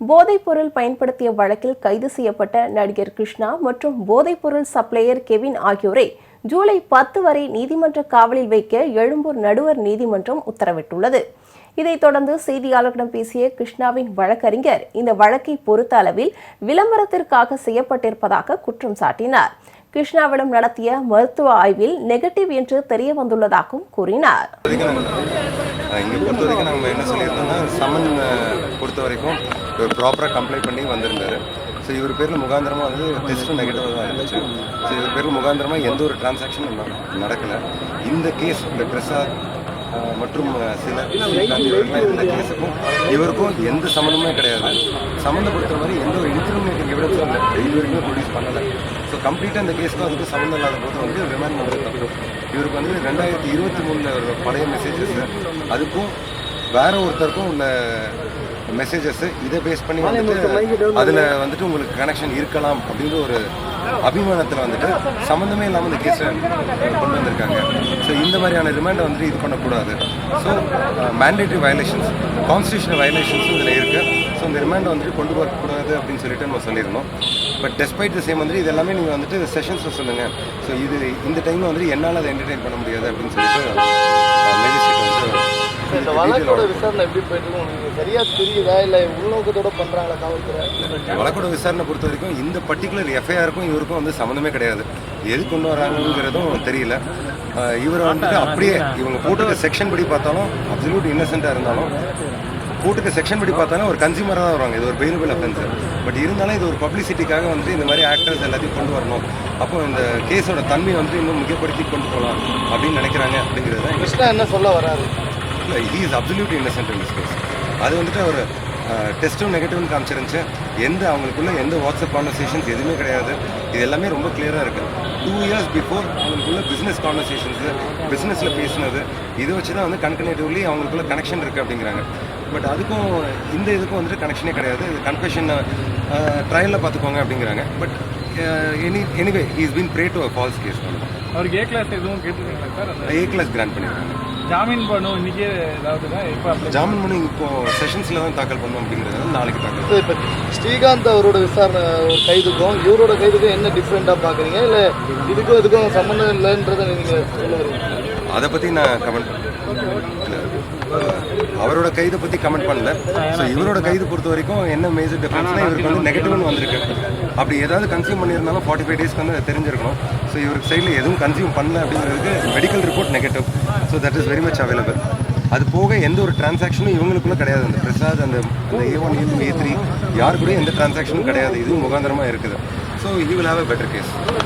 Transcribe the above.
போதைப்பொருள் பயன்படுத்திய வழக்கில் கைது செய்யப்பட்ட நடிகர் கிருஷ்ணா மற்றும் போதைப்பொருள் சப்ளையர் கெவின் ஆகியோரை ஜூலை பத்து வரை நீதிமன்ற காவலில் வைக்க எழும்பூர் நடுவர் நீதிமன்றம் உத்தரவிட்டுள்ளது. இதைத் தொடர்ந்து செய்தியாளர்களிடம் பேசிய கிருஷ்ணாவின் வழக்கறிஞர் இந்த வழக்கை பொறுத்த அளவில் விளம்பரத்திற்காக செய்யப்பட்டிருப்பதாக குற்றம் சாட்டினார். கிருஷ்ணாவிடம் நடத்திய மருத்துவ ஆய்வில் நெகட்டிவ் என்று தெரிய வந்துள்ளதாகவும் கூறினார். இங்கே பொறுத்த வரைக்கும் நம்ம என்ன சொல்லியிருந்தோம்னா சம்மன் பொறுத்த வரைக்கும் இவர் ப்ராப்பராக கம்ப்ளைண்ட் பண்ணி வந்திருந்தாரு. ஸோ இவர் பேரில் முகாந்திரமாக வந்து டெஸ்ட் நெகட்டிவாக தான் இருந்துச்சு. ஸோ இவர் பேரில் முகாந்திரமாக எந்த ஒரு டிரான்சாக்ஷனும் நடக்கலை. இந்த கேஸ் இந்த பிரசாத் மற்றும் சில ஸ்ரீகாந்த் இந்த கேஸுக்கும் இவருக்கும் எந்த சம்மந்தமே கிடையாது. சம்மந்தப்படுத்துகிற மாதிரி எந்த ஒரு இன்ஃபர்மேட்டிவ் எவிடன்ஸும் இல்லை. இது வரைக்கும் ப்ரொடியூஸ் பண்ணலை. ஸோ கம்ப்ளீட்டாக இந்த கேஸ்க்கும் அதுக்கும் சம்மந்தம் இல்லாத போது வந்து ரிமாண்ட் பண்ணுறது தப்பு இவருக்கு வந்து ரெண்டாயிரத்தி இருபத்தி மூணில் ஒரு பழைய மெசேஜஸ் அதுக்கும் வேற ஒருத்தருக்கும் உள்ள மெசேஜஸ் இதை பேஸ் பண்ணி வந்துட்டு அதில் வந்துட்டு உங்களுக்கு கனெக்ஷன் இருக்கலாம் அப்படின்ற ஒரு அபிமானத்தில் வந்துட்டு சம்மந்தமே இல்லாமல் இந்த கேஸை கொண்டு வந்திருக்காங்க. ஸோ இந்த மாதிரியான ரிமாண்டை வந்துட்டு இது பண்ணக்கூடாது. ஸோ மேண்டேட்டரி வயலேஷன்ஸ் கான்ஸ்டியூஷன் வயலேஷன்ஸும் இதில் இருக்குது ஸோ இந்த ரிமாண்டை வந்துட்டு கொண்டு வரக்கூடாது அப்படின்னு சொல்லிட்டு நம்ம சொல்லியிருந்தோம். பட் டெஸ்பைட் த சேம் வந்து இது எல்லாமே நீங்கள் வந்துட்டு செஷன்ஸில் சொல்லுங்கள் ஸோ இது இந்த டைமில் வந்துட்டு என்னால் அதை என்டர்டெயின் பண்ண முடியாது அப்படின்னு சொல்லிட்டு மேஜிஸ்ட்ரேட் வந்து இந்த வழக்கோட விசாரணை எப்படி போயிட்டு? உங்களுக்கு சரியா தெரியுதா இல்ல உள்நோக்கத்தோட பண்றாங்களா காவல்துறை? வழக்கோட விசாரணை பொறுத்த வரைக்கும் இந்த பர்டிகுலர் எஃப்ஐஆருக்கும் இவருக்கும் வந்து சம்மந்தமே கிடையாது. எது கொண்டு வராங்கிறதும் தெரியல. இவரை வந்துட்டு அப்படியே இவங்க போட்டுக்க செக்ஷன் படி பார்த்தாலும் அப்சல்யூட் இன்னசென்ட்டாக இருந்தாலும் போட்டுக்க செக்ஷன் படி பார்த்தாலும் ஒரு கன்சியூமராக தான் வருவாங்க. இது ஒரு பெயிலபிள் அஃபென்ஸ் பட் இருந்தாலும் இது ஒரு பப்ளிசிட்டிக்காக வந்து இந்த மாதிரி ஆக்டர்ஸ் எல்லாத்தையும் கொண்டு வரணும். அப்போ இந்த கேஸோட தன்மை வந்து இன்னும் மிகப்படுத்தி கொண்டு போகலாம் அப்படின்னு நினைக்கிறாங்க அப்படிங்கிறது தான் கிருஷ்ணா என்ன சொல்ல வராரு? இல்லை he is absolute innocent in this case அது வந்துட்டு அவர் டெஸ்ட்டும் நெகட்டிவ்னு காமிச்சிருந்துச்சு. எந்த அவங்களுக்குள்ள எந்த வாட்ஸ்அப் கான்வர்சேஷன்ஸ் எதுவுமே கிடையாது. இது எல்லாமே ரொம்ப கிளியராக இருக்குது டூ இயர்ஸ் பிஃபோர் அவங்களுக்குள்ள பிஸ்னஸ் கான்வர்சேஷன்ஸு பிஸ்னஸில் பேசினது இதை வச்சு தான் வந்து கன்கனேட்டிவ்லி அவங்களுக்குள்ள கனெக்ஷன் இருக்குது அப்படிங்கிறாங்க. பட் அதுக்கும் இந்த இதுக்கும் வந்துட்டு கனெக்ஷனே கிடையாது. இது கன்ஃபெஷன் ட்ரையலில் பார்த்துக்கோங்க அப்படிங்கிறாங்க. But any anyway is been prey to a false case அவருக்கு ஏ கிளாஸ் எதுவும் கேட்டுருக்கீங்களா சார்? ஏ கிளாஸ் கிராண்ட் பண்ணியிருக்காங்க ஜாமீன் பண்ணும் இன்னைக்கே ஏதாவது இப்போ ஜாமீன் மனு இப்போ செஷன்ஸில் தான் தாக்கல் பண்ணோம் அப்படிங்கிறதுனால நாளைக்கு தாக்கல் இப்ப ஸ்ரீகாந்த் அவரோட விசாரணை கைதுக்கும் இவரோட கைதுக்கும் என்ன டிஃப்ரெண்டா பாக்குறீங்க? இல்ல இதுக்கும் இதுக்கும் சம்மந்தம் இல்லைன்றதை நீங்க சொல்ல அதை பற்றி நான் கமெண்ட் அவரோட கைதை பற்றி கமெண்ட் பண்ணல. ஸோ இவரோட கைது பொறுத்த வரைக்கும் என்ன மேஜர் டிஃபரன்ஸ்னா இவருக்கு வந்து நெகட்டிவ்னு வந்திருக்கு. அப்படி ஏதாவது கன்சியூம் பண்ணியிருந்தாலும் ஃபார்ட்டி ஃபைவ் டேஸ்க்கு வந்து தெரிஞ்சிருக்கணும். ஸோ இவருக்கு சைடில் எதுவும் கன்சியூம் பண்ணல அப்படிங்கிறதுக்கு medical report negative so that is very much available அது போக எந்த ஒரு டிரான்சாக்ஷனும் இவங்களுக்குள்ள கிடையாது. அந்த பிரசாத் அந்த A one A two A three யாரு கூட எந்த டிரான்சாக்ஷனும் கிடையாது. இதுவும் முகாந்திரமாக இருக்குது. ஸோ இது வில் ஹாவ் பெட்டர் கேஸ்